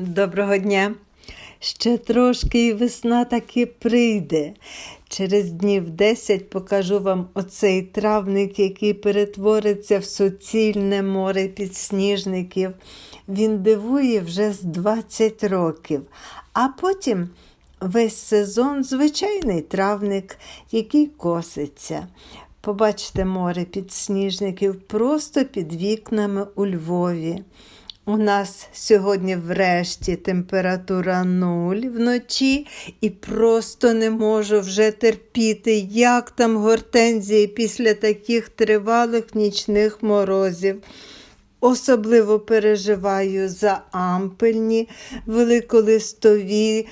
Доброго дня. Ще трошки і весна таки прийде. Через днів 10 покажу вам оцей травник, який перетвориться в суцільне море підсніжників. Він дивує вже з 20 років. А потім весь сезон звичайний травник, який коситься. Побачите море підсніжників просто під вікнами у Львові. У нас сьогодні врешті температура нуль вночі і просто не можу вже терпіти, як там гортензії після таких тривалих нічних морозів. Особливо переживаю за ампельні, великолистові.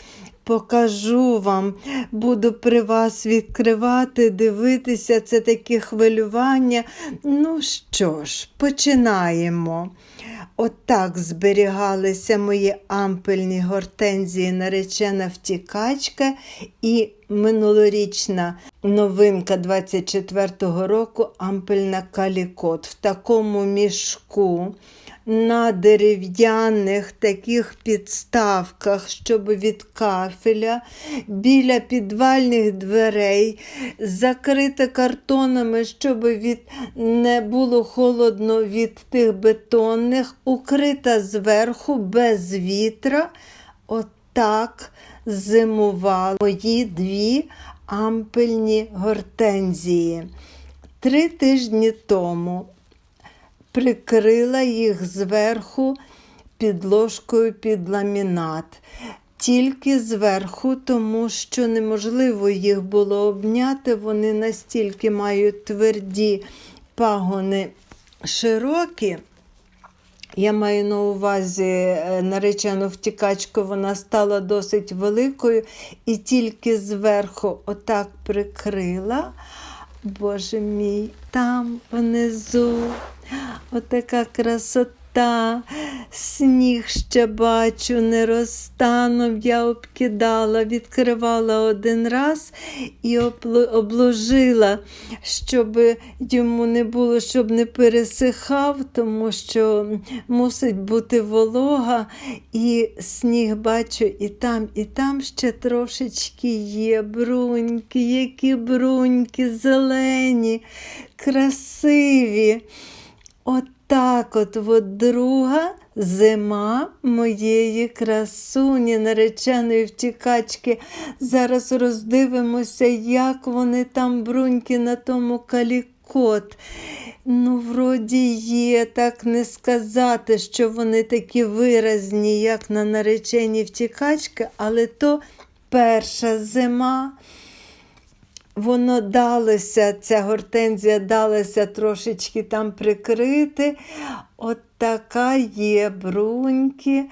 Покажу вам, буду при вас відкривати, дивитися, це такі хвилювання. Ну що ж, починаємо. Отак зберігалися мої ампельні гортензії, наречена втікачка і минулорічна новинка 24-го року ампельна калікот. В такому мішку на дерев'яних таких підставках, щоб від кафеля, біля підвальних дверей, закрита картонами, щоб від не було холодно від тих бетонних, укрита зверху без вітра. Отак зимували мої дві ампельні гортензії. Три тижні тому прикрила їх зверху підложкою під ламінат. Тільки зверху, тому що неможливо їх було обняти, вони настільки мають тверді пагони широкі. Я маю на увазі е, наречену втікачку, вона стала досить великою і тільки зверху отак прикрила. Боже мій, там внизу отака красота, сніг ще бачу, не розтанув, я обкидала, відкривала один раз і обложила, щоб йому не було, щоб не пересихав, тому що мусить бути волога, і сніг бачу і там, і там ще трошечки є. Бруньки, які бруньки зелені, красиві. Отак от, друга зима моєї красуні, нареченої втікачки. Зараз роздивимося, як вони там бруньки на тому калікот. Ну, вроді є, так не сказати, що вони такі виразні, як на нареченій втікачки, але то перша зима воно далося, ця гортензія далася трошечки там прикрити. От така є бруньки.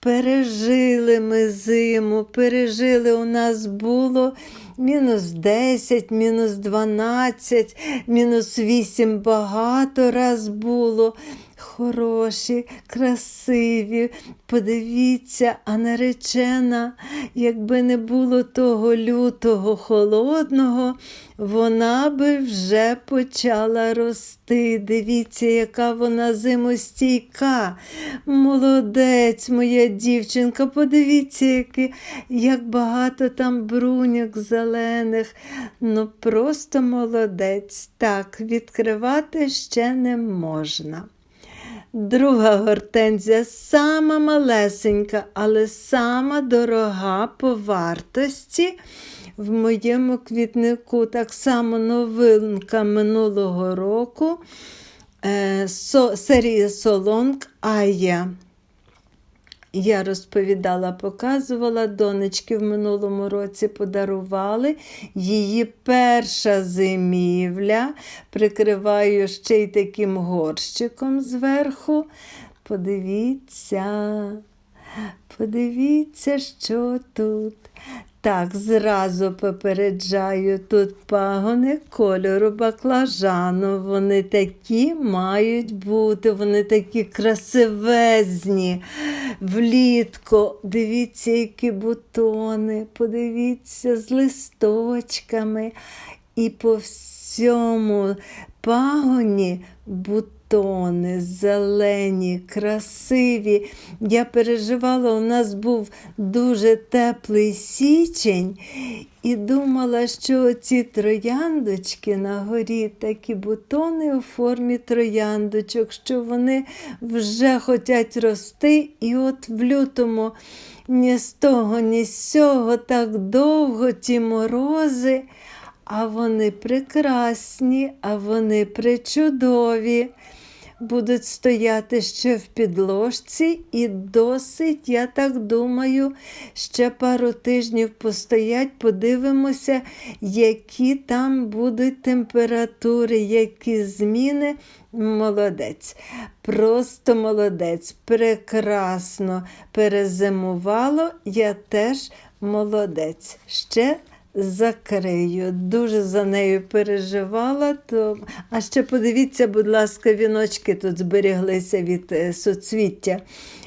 Пережили ми зиму, пережили у нас було мінус 10, мінус 12, мінус 8 багато раз було. Хороші, красиві. Подивіться, а наречена, якби не було того лютого холодного, вона би вже почала рости. Дивіться, яка вона зимостійка. Молодець, моя дівчинка, подивіться, які, як багато там бруньок зелених. Ну, просто молодець. Так, відкривати ще не можна. Друга гортензія сама малесенька, але сама дорога по вартості. В моєму квітнику так само новинка минулого року е, серія Солонг Ая. Я розповідала, показувала, донечки в минулому році подарували. Її перша зимівля. Прикриваю ще й таким горщиком зверху. Подивіться, подивіться, що тут. Так, зразу попереджаю, тут пагони кольору баклажану. Вони такі мають бути, вони такі красивезні. Влітку. Дивіться, які бутони, подивіться з листочками. І по всьому пагоні бутони бутони, зелені, красиві. Я переживала, у нас був дуже теплий січень і думала, що ці трояндочки на горі такі бутони у формі трояндочок, що вони вже хочуть рости. І от в лютому ні з того, ні з сього так довго ті морози. А вони прекрасні, а вони причудові. Будуть стояти ще в підложці і досить, я так думаю, ще пару тижнів постоять, подивимося, які там будуть температури, які зміни. Молодець, просто молодець, прекрасно перезимувало, я теж молодець. Ще закрию. Дуже за нею переживала. То... А ще подивіться, будь ласка, віночки тут зберіглися від е, соцвіття.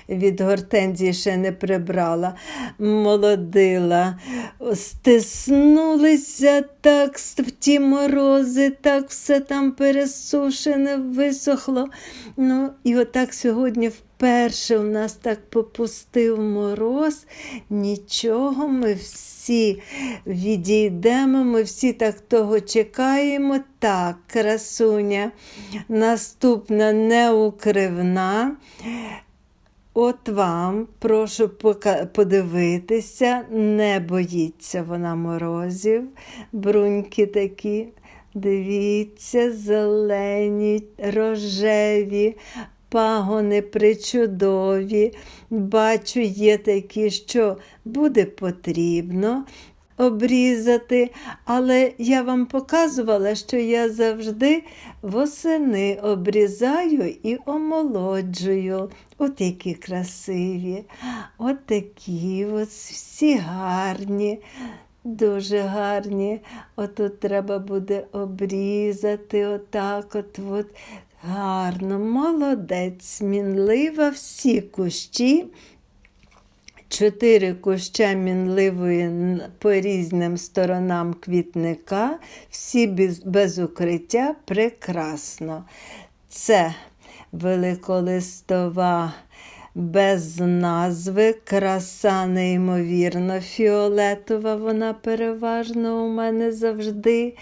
Від гортензії ще не прибрала, молодила, стиснулися так в ті морози, так все там пересушене, висохло. Ну, і отак сьогодні вперше у нас так попустив мороз. Нічого, ми всі відійдемо, ми всі так того чекаємо. Так, красуня. Наступна неукривна. От вам прошу подивитися, не боїться вона морозів, бруньки такі. Дивіться, зелені, рожеві, пагони причудові. Бачу, є такі, що буде потрібно обрізати, але я вам показувала, що я завжди восени обрізаю і омолоджую. От які красиві, от такі, от всі гарні. Дуже гарні. Отут треба буде обрізати, отак, от, от гарно, молодець, мінлива всі кущі. Чотири куща мінливої по різним сторонам квітника, всі без, без укриття прекрасно. Це великолистова без назви, краса неймовірно фіолетова, вона переважно у мене завжди.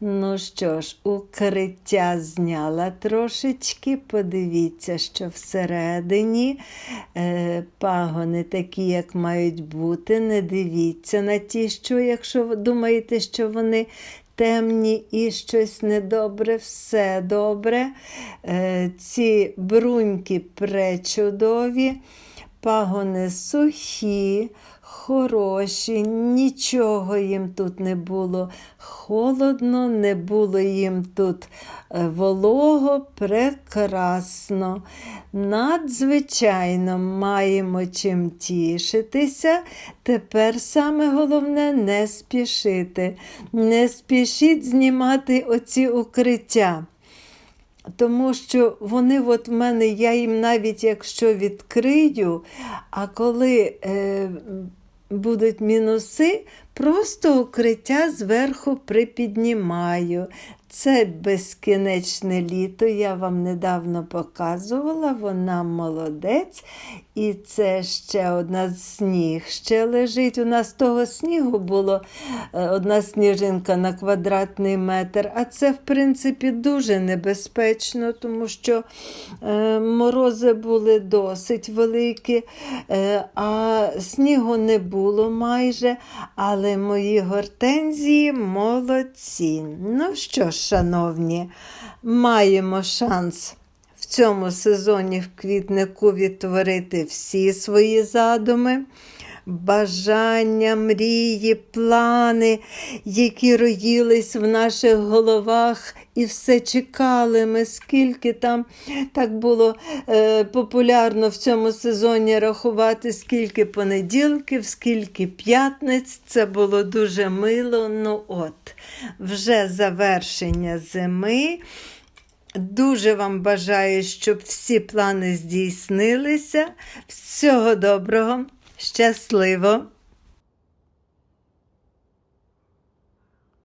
Ну що ж, укриття зняла трошечки. Подивіться, що всередині е, пагони такі, як мають бути. Не дивіться на ті, що, якщо ви думаєте, що вони темні і щось недобре, все добре. Е, ці бруньки пречудові, пагони сухі, хороші, нічого їм тут не було холодно, не було їм тут е, волого, прекрасно. Надзвичайно маємо чим тішитися. Тепер саме головне не спішити. Не спішіть знімати оці укриття. Тому що вони от в мене, я їм навіть якщо відкрию, а коли е, будуть мінуси, просто укриття зверху припіднімаю. Це безкінечне літо, я вам недавно показувала, вона молодець. І це ще одна сніг ще лежить. У нас того снігу було е, одна сніжинка на квадратний метр. А це, в принципі, дуже небезпечно, тому що е, морози були досить великі, е, а снігу не було майже. Але мої гортензії молодці. Ну що ж, шановні, маємо шанс в цьому сезоні в квітнику відтворити всі свої задуми, бажання, мрії, плани, які роїлись в наших головах, і все чекали ми, скільки там так було е, популярно в цьому сезоні рахувати, скільки понеділків, скільки п'ятниць. Це було дуже мило. Ну от, вже завершення зими. Дуже вам бажаю, щоб всі плани здійснилися. Всього доброго, щасливо!